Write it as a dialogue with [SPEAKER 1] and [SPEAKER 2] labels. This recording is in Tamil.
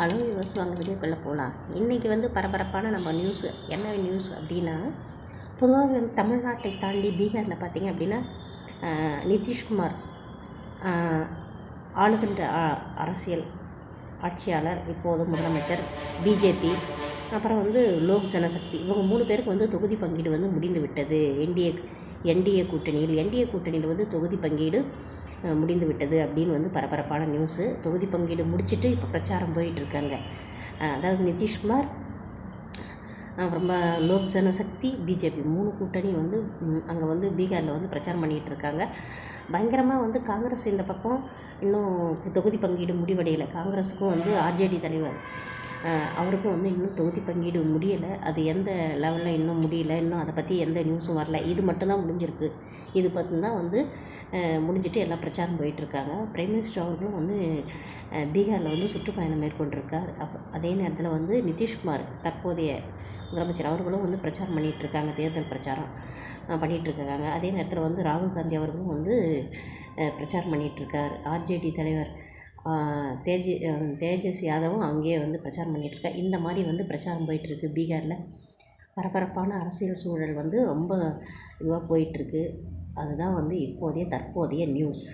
[SPEAKER 1] ஹலோ யூஸ் வாங்க வீடியோக்குள்ளே போகலாம். இன்றைக்கி வந்து பரபரப்பான நம்ம நியூஸு என்ன நியூஸ் அப்படின்னா பொதுவாக தமிழ்நாட்டை தாண்டி பீகாரில் பார்த்திங்க அப்படின்னா நிதிஷ்குமார் ஆளுகின்ற அரசியல் ஆட்சியாளர் இப்போது முதலமைச்சர் பிஜேபி அப்புறம் வந்து லோக் ஜனசக்தி இவங்க மூணு பேருக்கு வந்து தொகுதி பங்கீடு வந்து முடிந்து விட்டது. என்டிஏ என்டிஏ கூட்டணியில் என்டிஏ கூட்டணியில் வந்து தொகுதி பங்கீடு முடிந்து விட்டது அப்படின்னு வந்து பரபரப்பான நியூஸு தொகுதி பங்கீடு முடிச்சிட்டு இப்போ பிரச்சாரம் போயிட்டுருக்காங்க. அதாவது நிதிஷ்குமார் அப்புறமா லோக் ஜனசக்தி பிஜேபி மூணு கூட்டணி வந்து அங்கே வந்து பீகாரில் வந்து பிரச்சாரம் பண்ணிகிட்டு இருக்காங்க பயங்கரமாக வந்து காங்கிரஸ் இந்த பக்கம் இன்னும் தொகுதி பங்கீடு முடிவடையலை. காங்கிரஸுக்கும் வந்து ஆர்ஜேடி தலைவர் அவருக்கும் வந்து இன்னும் தொகுதி பங்கீடு முடியலை. அது எந்த லெவலில் இன்னும் முடியல இன்னும் அதை பற்றி எந்த நியூஸும் வரல. இது மட்டும்தான் முடிஞ்சிருக்கு. இது பற்றி தான் வந்து முடிஞ்சிட்டு எல்லாம் பிரச்சாரம் போயிட்டுருக்காங்க பிரைம் மினிஸ்டர் அவர்களும் வந்து பீகாரில் வந்து சுற்றுப்பயணம் மேற்கொண்டிருக்கார். அப்போ அதே நேரத்தில் வந்து நிதிஷ்குமார் தற்போதைய முதலமைச்சர் அவர்களும் வந்து பிரச்சாரம் பண்ணிகிட்ருக்காங்க தேர்தல் பிரச்சாரம். அஹ், அதே நேரத்தில் வந்து ராகுல் காந்தி அவர்களும் வந்து பிரச்சாரம் பண்ணிகிட்ருக்கார் ஆர்ஜேடி தலைவர் தேஜ தேஜி தேஜஸ் யாதவும் அங்கேயே வந்து பிரச்சாரம் பண்ணிகிட்ருக்கார் இந்த மாதிரி வந்து பிரச்சாரம் போயிட்டுருக்கு பீகாரில். பரபரப்பான அரசியல் சூழல் வந்து ரொம்ப இதுவாக போயிட்டுருக்கு. அதுதான் வந்து இப்போதைய தற்போதைய நியூஸ்.